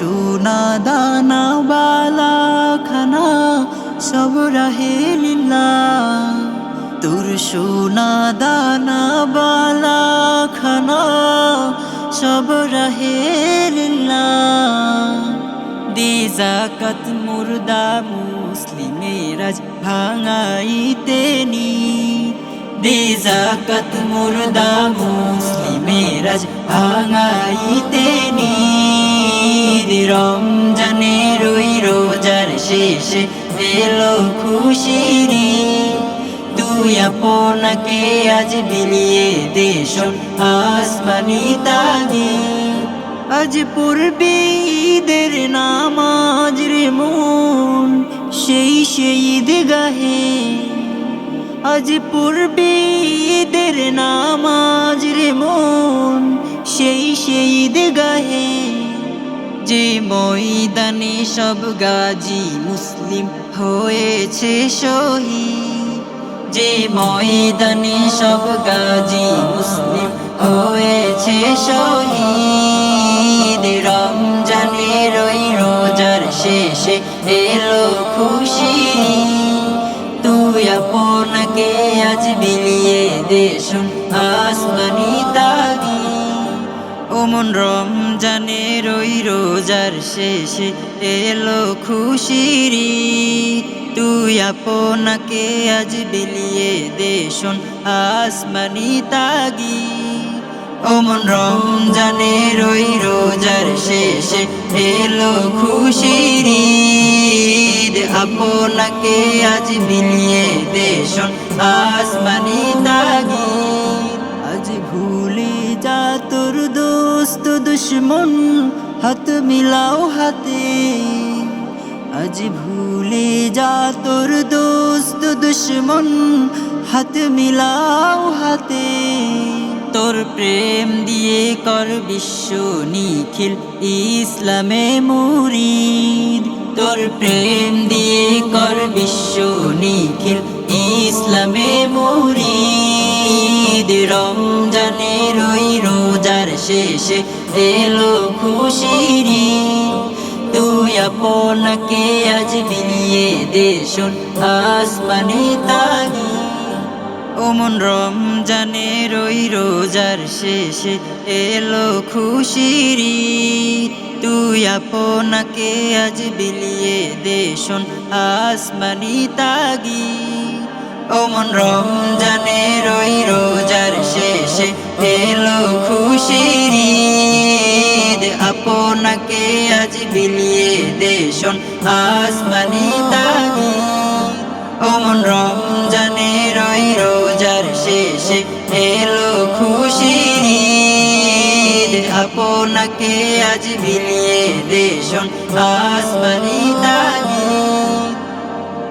সোনা দানা বালা খানা সব রাহে লীলা। তোর সোনা দানা বালা খানা সব রাহে লীলা। দে জাকাত মুর্দা মুসলিমেরাজ ভাঙাইতে নি। দে জাকাত মুর্দা মুসলিমেরাজ ভাঙাইতে নি। রমজানের ওই রোজার শেষে এলো খুশির। তুই আপনাকে আজ বিলিয়ে দেশন আসমানি তাগি। আজ পূর্বে ঈদের নামাজ রে মন, সেই সেই ঈদ গাহে আজ পূর্বে ঈদের নামাজ রে মন, সেই সেই ঈদ গাহে যে ময়দানে সব গাজী মুসলিম হয়েছে শহীদ। যে ময়দানে সব গাজী মুসলিম হয়েছে শহীদ। রমজানের ওই রোজার শেষে এলো খুশি। তুই আপনাকে আজ বিলিয়ে দেশুন আসমানি তাগি ওমন রমজানের ওই রোজার শেষে এলো খুশির। তুই আপনাকে আজ বিলিয়ে দেশন আসমানি তাগি ওমন রমজানের ওই রোজার শেষে এলো খুশির। আপনাকে আজ বিলিয়ে দেশন আসমানি তাগি দুশ্মন হাত মিলাও হাতে আজ ভুলে যা তোর দোস্ত দুশ্মন হাত মিলাও হাতে তোর প্রেম দিয়ে কর বিশ্ব নিখিল ইসলামে মুরিদ তোর প্রেম দিয়ে কর বিশ্ব নিখিল ইসলামে মুরিদ রমজানের ওই রোজার শেষে এলো খুশির। তুই আপনাকে আজ বিলিয়ে দেশুন আসমানি তাগি ওমন রমজানের ওই রোজার শেষে এলো খুশির। তুই আপনাকে আজ বিলিয়ে দেশুন আসমানি তাগি ওমন রমজানের আপনাকে আজ বিলিয়ে দেশন আসমানি তাগি অমন রমজানে রয় রোজার শেষে এলো ঈদ। আপনাকে আজ বিলিয়ে দেশন আসমানি